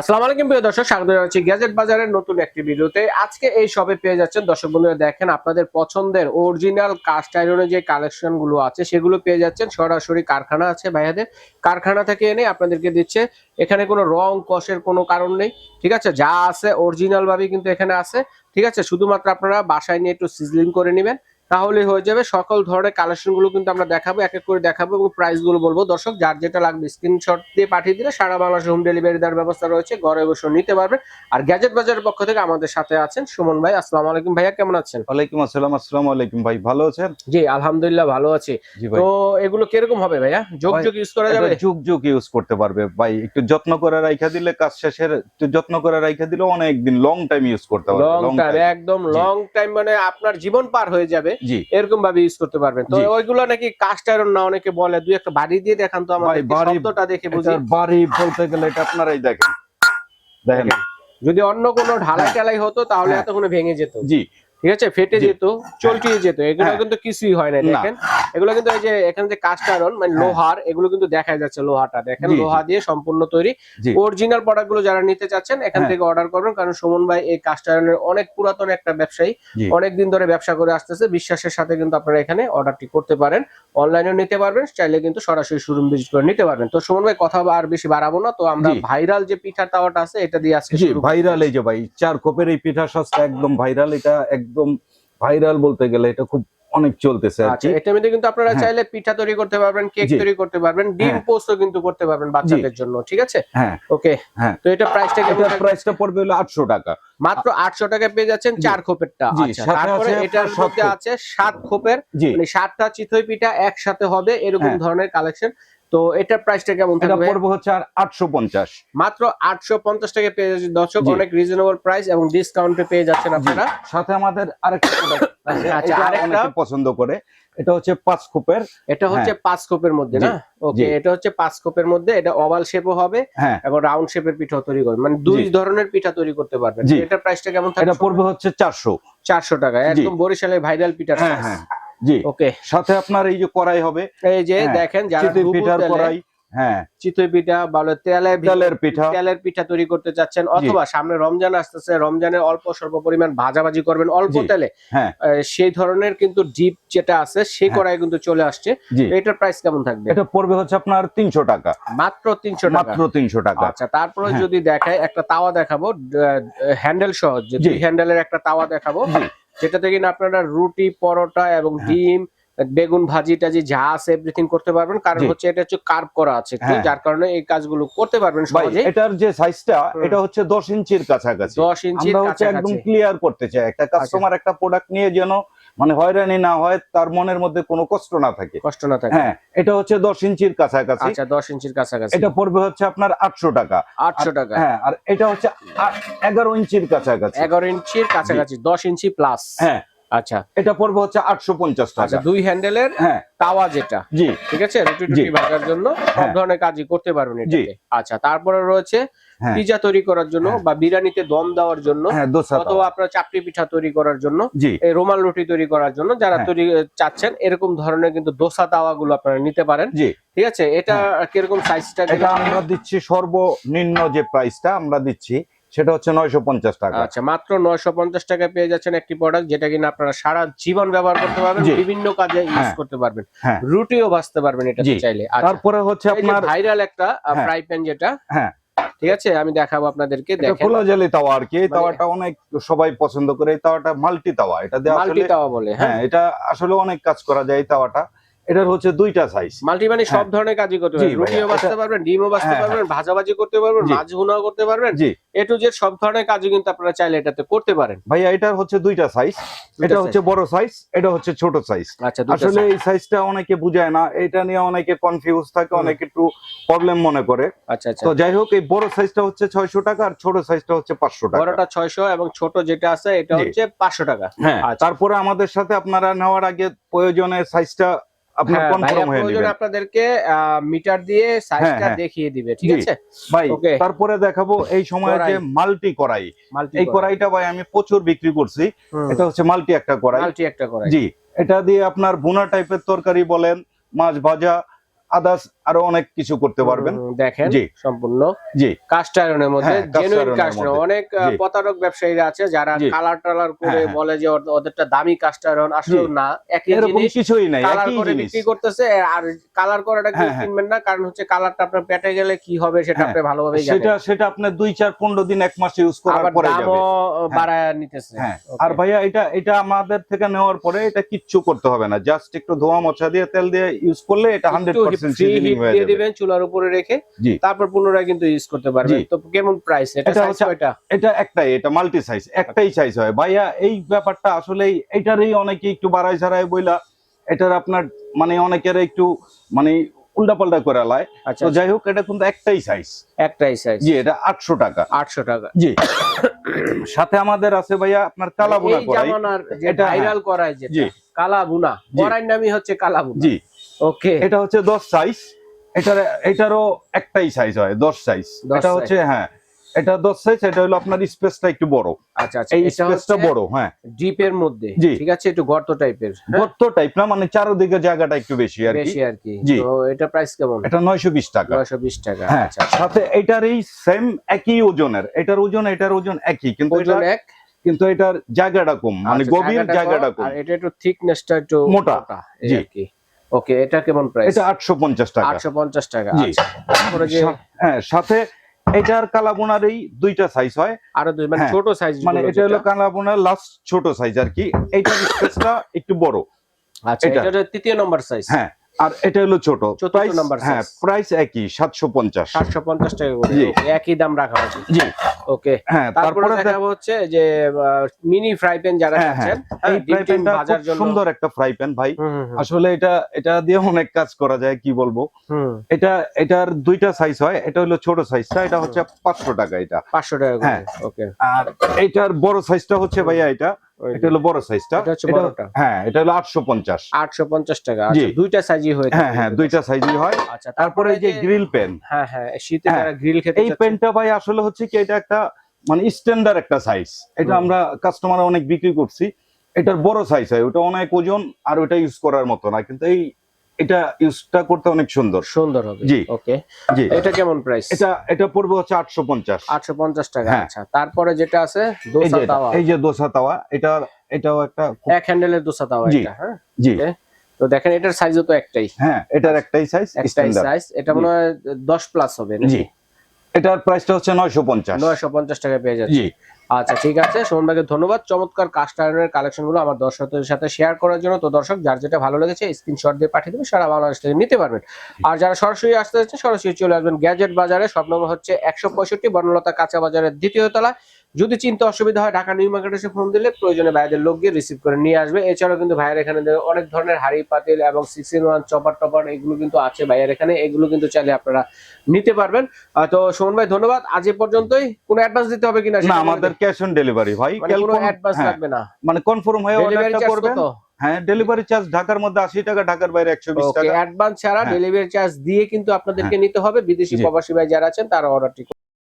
আসসালামু আলাইকুম প্রিয় দর্শক, স্বাগত জানাচ্ছি গ্যাজেট বাজারের নতুন একটি ভিডিওতে। আজকে এই শপে পেয়ে যাচ্ছেন দর্শক বন্ধুরা, দেখেন আপনাদের পছন্দের অরিজিনাল কাস্ট আয়রনের যে কালেকশনগুলো আছে, সেগুলো পেয়ে যাচ্ছেন। সরাসরি কারখানা আছে ভাইয়াদের। কারখানা থেকে এনে আপনাদেরকে দিচ্ছে, এখানে কোনো রং কষের কোনো কারণ নেই, ঠিক আছে? যা আছে অরিজিনাল ভাবে কিন্তু এখানে আছে, ঠিক আছে? শুধুমাত্র আপনারা বাসায় নিয়ে একটু সিজলিং করে নেবেন। তাহলে হয়ে যাবে। সকল ধরনের কালেকশনগুলো কিন্তু আমরা দেখাবো এক এক করে দেখাবো এবং প্রাইসগুলো বলব। দর্শক যার যেটা লাগবে স্ক্রিনশট দিয়ে পাঠিয়ে দিলে সারা বাংলাদেশে হোম ডেলিভারি দেওয়ার ব্যবস্থা রয়েছে। ঘরে বসে নিতে পারবেন। আর গ্যাজেট বাজারের পক্ষ থেকে আমাদের সাথে আছেন সুমন ভাই। আসসালামু আলাইকুম ভাইয়া কেমন আছেন? ওয়ালাইকুম আসসালাম আসসালামু আলাইকুম ভাই। ভালো আছেন? জি আলহামদুলিল্লাহ ভালো আছি। তো এগুলো কীরকম হবে ভাইয়া? যোগ যোগ ইউজ করা যাবে? যুগ যুগ ইউজ করতে পারবে। ভাই একটু যত্ন করে রাইখা দিলে কাজ শেষের একটু যত্ন করে রাইখা দিলে অনেক দিন লং টাইম ইউজ করতে পারবে। লং টাইম একদম লং টাইম মানে আপনার জীবন পার হয়ে যাবে। এরকম ভাবে ইউজ করতে পারবেন। তো ওইগুলো নাকি কাস্ট আয়রন না অনেকে বলে দুই একটা বাড়ি দিয়ে দেখান তো আমাদের শব্দটা দেখে বুঝি। বাড়ি বলতে গেলে এটা আপনারাই দেখেন। দেখেন। যদি অন্য কোনো ঢালাই টালাই হতো তাহলে হ্যাঁ। এতক্ষণে ভেঙে যেত। জি। ঠিক আছে? ফেটে যেত চলটিয়ে যেত। এগুলো হ্যাঁ। কিন্তু কিছুই হয় না। দেখেন? এগুলো কিন্তু এই যে এখানে যে কাস্ট আয়রন মানে হ্যাঁ। লোহার এগুলো কিন্তু দেখা যাচ্ছে লোহাটা দেখেন। লোহা দিয়ে সম্পূর্ণ তৈরি। অরিজিনাল প্রোডাক্টগুলো যারা নিতে চাচ্ছেন এখান হ্যাঁ। থেকে অর্ডার করবেন। কারণ সুমন ভাই এই কাস্ট আয়রনের অনেক পুরাতন একটা ব্যবসায়ী অনেক দিন ধরে ব্যবসা করে আসতেছে। বিশ্বাসের সাথে কিন্তু আপনারা এখানে অর্ডারটি করতে পারেন। অনলাইনেও নিতে পারবেন চাইলে কিন্তু সরাসরি শোরুম ভিজিট করে নিতে পারবেন। তো সুমন ভাই কথা আর বেশি বাড়াবো না। তো আমরা ভাইরাল যে পিঠার তাওয়াটা আছে এটা দিয়ে আজকে। ভাইরাল এই যে ভাই চার কোপের এই পিঠা সস্তা একদম ভাইরাল এটা একদম ভাইরাল বলতে গেলে এটা খুব অনেক চলতেছে আচ্ছা কি। এটার মধ্যে কিন্তু আপনারা হ্যাঁ। চাইলে পিঠা তৈরি করতে পারবেন কেক তৈরি করতে পারবেন ডিম হ্যাঁ। পোস্টও কিন্তু করতে পারবেন বাচ্চাদের জন্য ঠিক আছে? হ্যাঁ। ওকে হ্যাঁ। তো এটা প্রাইসটা কেমন এটার থাকবে? প্রাইসটা পড়বে হলো আটশো টাকা। মাত্র আটশো টাকা পেয়ে যাচ্ছেন চার খোপেরটা। আচ্ছা তারপরে আছে এটার মধ্যে আছে সাত খোপের মানে সাতটা চিতই পিঠা একসাথে হবে এরকম হ্যাঁ। ধরনের কালেকশন তো এটার প্রাইসটা কেমন থাকবে? এটা পড়বে হচ্ছে আর আটশো পঞ্চাশ। মাত্র আটশো পঞ্চাশ টাকা পেয়ে যাচ্ছেন দর্শক অনেক রিজনেবল প্রাইস এবং ডিসকাউন্টে পেয়ে যাচ্ছেন আপনারা। সাথে আমাদের আরেকটা product আছে, আচ্ছা, আরেকটা? পছন্দ করে। এটা হচ্ছে পাঁচ কোপের এটা হচ্ছে পাঁচ কোপের মধ্যে না? ওকে এটা হচ্ছে পাঁচ কোপের মধ্যে এটা ওভাল শেপও হবে হ্যাঁ। এবং রাউন্ড শেপের পিঠা তৈরি করবেন মানে দুই ধরনের পিঠা তৈরি করতে পারবেন। এটা প্রাইসটা কেমন থাকবে এটা পড়বে হচ্ছে চারশো। চারশো টাকা একদম বরিশালের ভাইরাল পিঠা হ্যাঁ হ্যাঁ। জি। ওকে। সাথে আপনার এই যে কড়াই হবে। এই যে হ্যাঁ, দেখেন যারা চিতই পিঠার কড়াই হ্যাঁ। চিতই পিঠা তেলের পিঠা। তেলের পিঠা তৈরি করতে চাচ্ছেন অথবা সামনে রমজান আসতেছে রমজানে অল্প স্বল্প পরিমাণ ভাজাভাজি করবেন অল্প তেলে। হ্যাঁ। সেই ধরনের কিন্তু ডিপ যেটা আছে সেই। কড়াই কিন্তু চলে আসছে। এটার প্রাইস কেমন থাকবে? এটা পড়বে হচ্ছে আপনার তিনশো টাকা। মাত্র তিনশো মাত্র তিনশো টাকা। আচ্ছা তারপরে। যদি দেখায় একটা তাওয়া দেখাবো হ্যান্ডেল সহ হ্যান্ডেলের একটা তাওয়া দেখাবো। যেটাতে কিনা আপনারা রুটি পরোটা এবং হ্যাঁ। ডিম বেগুন ভাজি টাজি যা আছে এভরিথিং করতে পারবেন। কারণ হচ্ছে এটা হচ্ছে কার্ভ করা আছে হ্যাঁ। যার কারণে এই কাজগুলো করতে পারবেন সহজে এটার যে সাইজটা এটা হচ্ছে দশ ইঞ্চির কাছাকাছি। দশ ইঞ্চির আমরা হচ্ছে একদম ক্লিয়ার করতে চাই। একটা কাস্টমার একটা প্রোডাক্ট নিয়ে যেন মানে হয়রানি না হয় তার মনের মধ্যে কোনো কষ্ট না থাকে। কষ্ট না থাকে। হ্যাঁ এটা হচ্ছে দশ ইঞ্চির কাছাকাছি। আচ্ছা দশ ইঞ্চির কাছাকাছি। এটা পড়বে হচ্ছে আপনার আটশো টাকা। আটশো টাকা। হ্যাঁ আর এটা হচ্ছে এগারো ইঞ্চির কাছাকাছি। এগারো ইঞ্চির কাছাকাছি দশ ইঞ্চি প্লাস হ্যাঁ আচ্ছা এটা পড়বে হচ্ছে আটশো পঞ্চাশ আচ্ছা টাকা দুই হ্যান্ডেলের হ্যাঁ তাওয়া যেটা জি ঠিক আছে রুটি। টুটি ভাজার জন্য সব হ্যাঁ। ধরনের কাজই করতে পারবেন জি। আচ্ছা তারপরে রয়েছে হ্যাঁ। পিজা তৈরি করার জন্য হ্যাঁ। বা বিরিয়ানিতে দম দেওয়ার জন্য। অথবা আপনার চাপটি পিঠা তৈরি করার জন্য রোমাল রুটি তৈরি করার জন্য যারা। তৈরি চাচ্ছেন এরকম ধরনের কিন্তু দোসা তাওয়া গুলো আপনারা নিতে পারেন জি ঠিক আছে এটা কীরকম সাইজটা এটা আমরা দিচ্ছি সর্বনিম্ন যে প্রাইসটা আমরা দিচ্ছি সেটা হচ্ছে নয়শো পঞ্চাশ টাকা। আচ্ছা মাত্র নয়শো পঞ্চাশ টাকা পেয়ে যাচ্ছেন একটি প্রোডাক্ট যেটা কিনা আপনারা সারা জীবন ব্যবহার করতে পারবেন বিভিন্ন কাজে ইউজ হ্যাঁ। করতে পারবেন। হ্যাঁ। রুটিও ভাজতে পারবেন এটা চাইলে। আচ্ছা। তারপরে হচ্ছে আপনার ভাইরাল একটা। ফ্রাই প্যান যেটা হ্যাঁ। ঠিক আছে? আমি দেখাবো আপনাদেরকে দেখেন। খোলা জালি তাওয়া আর কি। এই মানে- তাওয়াটা অনেক সবাই পছন্দ করে। এই তাওয়াটা মাল্টি তাওয়া এটা মাল্টি তাওয়া বলে হ্যাঁ। হ্যাঁ এটা আসলে অনেক কাজ করা যায় এই তাওয়াটা। এটার হচ্ছে দুইটা সাইজ মাল্টি মানে সব হ্যাঁ। ধরনের কাজই করতে পারবেন। রুটিও ভাইয়া, পারবেন ডিমও বাঁচতে হ্যাঁ, পারবেন ভাজাভাজি করতে পারবেন। মাছ ভুনাও করতে পারবেন। জি। এ টু জেড সব ধরনের কাজই কিন্তু আপনারা চাইলে এটাতে করতে পারেন। ভাইয়া এটার হচ্ছে দুইটা সাইজ এটা হচ্ছে বড় সাইজ এটা হচ্ছে ছোট সাইজ আচ্ছা আসলে এই সাইজটা অনেকে বুঝায় না। এটা নিয়ে অনেকে কনফিউজ থাকে অনেকে একটু প্রবলেম মনে করে। আচ্ছা আচ্ছা। তো যাই হোক এই বড় সাইজটা হচ্ছে ছয়শো টাকা আর ছোট সাইজটা হচ্ছে পাঁচশো টাকা। বড়টা ছয়শো এবং ছোট যেটা আছে এটা হচ্ছে পাঁচশো টাকা। হ্যাঁ আচ্ছা। তারপরে আমাদের সাথে আপনারা নেওয়ার আগে প্রয়োজনে সাইজটা আপনার হ্যাঁ, কনফার্ম হয়ে নেবেন। আপনাদেরকে মিটার দিয়ে সাইজটা হ্যাঁ। দেখিয়ে দিবে ঠিক আছে? ভাই তারপরে দেখাবো এই সময় যে মাল্টি কড়াই। মাল্টি এই কড়াইটা ভাই আমি প্রচুর বিক্রি করছি। এটা হচ্ছে মাল্টি একটা কড়াই। মাল্টি একটা করাই জি এটা দিয়ে আপনার বোনা টাইপের তরকারি বলেন মাছ ভাজা আদার্স আরও অনেক কিছু করতে পারবেন। দেখেন সম্পূর্ণ জি। কাস্ট আয়রনের মধ্যে হ্যাঁ, জেনুইন কাস্ট অনেক প্রতারক ব্যবসায়ীরা আছে যারা কালার টালার করে হ্যাঁ, হ্যাঁ। বলে যে ওদেরটা দামি কাস্ট আয়রন আসলে না। একই জিনিস কিছুই নাই করতেছে আর কালার করাটা কি কিনবেন না কারণ হচ্ছে কালারটা আপনার পেটে গেলে কি হবে সেটা আপনি ভালোভাবে জানেন। সেটা সেটা আপনি 2 4 15 দিন এক মাস ইউজ করার পরে যাবে। বাড়ায় নিতেছে। আর ভাইয়া এটা এটা আমাদের থেকে নেওয়ার পরে এটা কিচ্ছু করতে হবে না। জাস্ট একটু ধোয়া মোছা দিয়ে তেল দিয়ে ইউজ করলে এটা 100% হয়ে দিয়ে দিবেন চুলার উপরে রেখে তারপর পুনরায় কিন্তু ইউজ করতে পারবেন। জি। তো কেমন প্রাইস এটা এটা সাইজ কয়টা? এটা একটাই এটা মাল্টি সাইজ একটাই সাইজ হয়। ভাইয়া এই ব্যাপারটা আসলে এটারই অনেকে একটু বাড়াই ছাড়াই বইলা এটার আপনার মানে অনেকের একটু মানে উল্টাপাল্টা করে লায়। আচ্ছা। তো যাই হোক এটা কিন্তু একটাই সাইজ একটাই সাইজ জি এটা আটশো টাকা। আটশো টাকা। জি। সাথে আমাদের আছে ভাইয়া আপনার কালা বোনা করাই এটা হ্যাঁ। ভাইরাল করাই যেটা কালা বুনা। করাই নামই হচ্ছে কালা বুনা জি। ওকে এটা হচ্ছে দশ সাইজ এটার এটারও একটাই সাইজ হয় দশ সাইজ 10 এটা হচ্ছে হ্যাঁ এটা দশ সাইজ এটা হলো আপনার স্পেসটা একটু বড়। আচ্ছা আচ্ছা এই স্পেসটা বড় হ্যাঁ। ডিপের মধ্যে। জি। ঠিক আছে একটু গর্ত টাইপের গর্ত টাইপ না মানে চারোদিকে জায়গাটা একটু বেশি আর কি। বেশি আর কি। তো এটা প্রাইস কেমন? এটা নয়শো বিশ টাকা। নয়শো বিশ টাকা হ্যাঁ আচ্ছা সাথে এটারই সেম একই ওজনের এটার ওজন এটার ওজন একই কিন্তু এটা এক? কিন্তু এটার জায়গাটা কম মানে আচ্ছা, গভীর জায়গাটা কম। আর এটা একটু থিকনেসটা একটু মোটা। এই জি। ওকে এটা কেমন প্রাইস এটা আটশো পঞ্চাশ টাকা। আটশো পঞ্চাশ টাকা জি। আচ্ছা। তারপরে যে হ্যাঁ সাথে এটার কালাবোনারই দুইটা সাইজ হয়। আর দুই মানে হ্যাঁ, ছোট সাইজ মানে এটা হলো কালাবোনার লাস্ট ছোট সাইজ আর কি। এইটার স্পেসটা একটু বড়। আচ্ছা। এটা। তৃতীয় নম্বর সাইজ হ্যাঁ আর এটা হলো ছোট। প্রাইস number হ্যাঁ প্রাইস একই সাতশো পঞ্চাশ। সাতশো পঞ্চাশ টাকা করে। একই দাম রাখা হয়েছে। জি। ওকে হ্যাঁ তারপরে দেখাবো হচ্ছে যে মিনি ফ্রাই প্যান যারা হ্যাঁ, হ্যাঁ। এই হ্যাঁ, ফ্রাই টিম প্যানটা খুব জন্য সুন্দর একটা ফ্রাই প্যান ভাই। আসলে এটা এটা দিয়ে অনেক কাজ করা যায় কি বলব? এটা এটার দুইটা সাইজ হয়। এটা হলো ছোট সাইজটা এটা হচ্ছে পাঁচশো টাকা এটা। পাঁচশো টাকা হ্যাঁ। ওকে। আর এটার বড় সাইজটা হচ্ছে ভাইয়া এটা। এটা হলো বড় সাইজটা এটা হ্যাঁ এটা হলো আটশো পঞ্চাশ। আটশো পঞ্চাশ টাকা। আচ্ছা, দুইটা সাইজই হয় হ্যাঁ হ্যাঁ দুইটা সাইজই হয়। আচ্ছা তারপরে এই যে গ্রিল পেন হ্যাঁ হ্যাঁ শীতে হ্যাঁ, যারা গ্রিল খেতে এই পেনটা ভাই আসলে হচ্ছে কি এটা একটা মানে স্ট্যান্ডার্ড একটা সাইজ এটা আমরা কাস্টমার অনেক বিক্রি করছি। এটার বড় সাইজ হয় ওটা অনেক ওজন আর ওটা ইউজ করার মতো না। কিন্তু এই এটা ইউজটা করতে অনেক সুন্দর। সুন্দর হবে। জি। ওকে। জি। এটা কেমন প্রাইস এটা এটা পড়বে হচ্ছে আটশো পঞ্চাশ। আটশো পঞ্চাশ টাকা হ্যাঁ। আচ্ছা। তারপরে যেটা আছে এই দোসা যে তাওয়া। এই যে দোসা তাওয়া এটা এটাও একটা এক হ্যান্ডেলের দোসা তাওয়া জি। এটা হ্যাঁ? জি। তো দেখেন এটার সাইজও তো একটাই। হ্যাঁ এটার একটাই সাইজ একটাই স্ট্যান্ডার্ড সাইজ এটা মনে হয় দশ প্লাস হবে জি। এটার প্রাইসটা হচ্ছে নয়শো পঞ্চাশ। নয়শো পঞ্চাশ টাকা পেয়ে যাচ্ছে জি। আচ্ছা ঠিক আছে। সোমন ভাইকে ধন্যবাদ। চমৎকার কাস্ট কালেকশনগুলো কালেকশনগুলো আমার দর্শকদের সাথে শেয়ার করার জন্য। তো দর্শক, যার যেটা ভালো লেগেছে স্ক্রিনশট দিয়ে পাঠিয়ে দেবেন সারা বাংলাদেশ থেকে নিতে পারবেন। আর যারা সরাসরি আসতে চাচ্ছেন, সরাসরি চলে আসবেন গ্যাজেট বাজারে সব নম্বর হচ্ছে একশো পঁয়ষট্টি বনলতা কাঁচা বাজারের দ্বিতীয় তলা যদি চিন্তা অসুবিধা হয় ঢাকা নিউ মার্কেট এসে ফোন দিলে প্রয়োজনে ভাইদের লোক গিয়ে রিসিভ করে নিয়ে আসবে। এছাড়াও কিন্তু ভাইয়ের এখানে অনেক ধরনের হাড়ি পাতিল এবং six in one chopper topper এগুলো কিন্তু আছে ভাইয়ের এখানে। এগুলো কিন্তু চাইলে আপনারা নিতে পারবেন। তো সুমন ভাই ধন্যবাদ। আজ এ পর্যন্তই। কোনো অ্যাডভান্স দিতে হবে কিনা না আমাদের ক্যাশ অন ডেলিভারি ভাই। মানে কোনো অ্যাডভান্স হ্যাঁ, লাগবে না। মানে কনফার্ম হয়ে অর্ডারটা চার্জ করবেন। হ্যাঁ ডেলিভারি চার্জ ঢাকার মধ্যে আশি টাকা ঢাকার বাইরে একশো বিশ টাকা। অ্যাডভান্স ছাড়া হ্যাঁ। ডেলিভারি চার্জ দিয়ে কিন্তু আপনাদেরকে নিতে হবে। বিদেশি প্রবাসী ভাই যারা আছেন তারা অর্ডারটি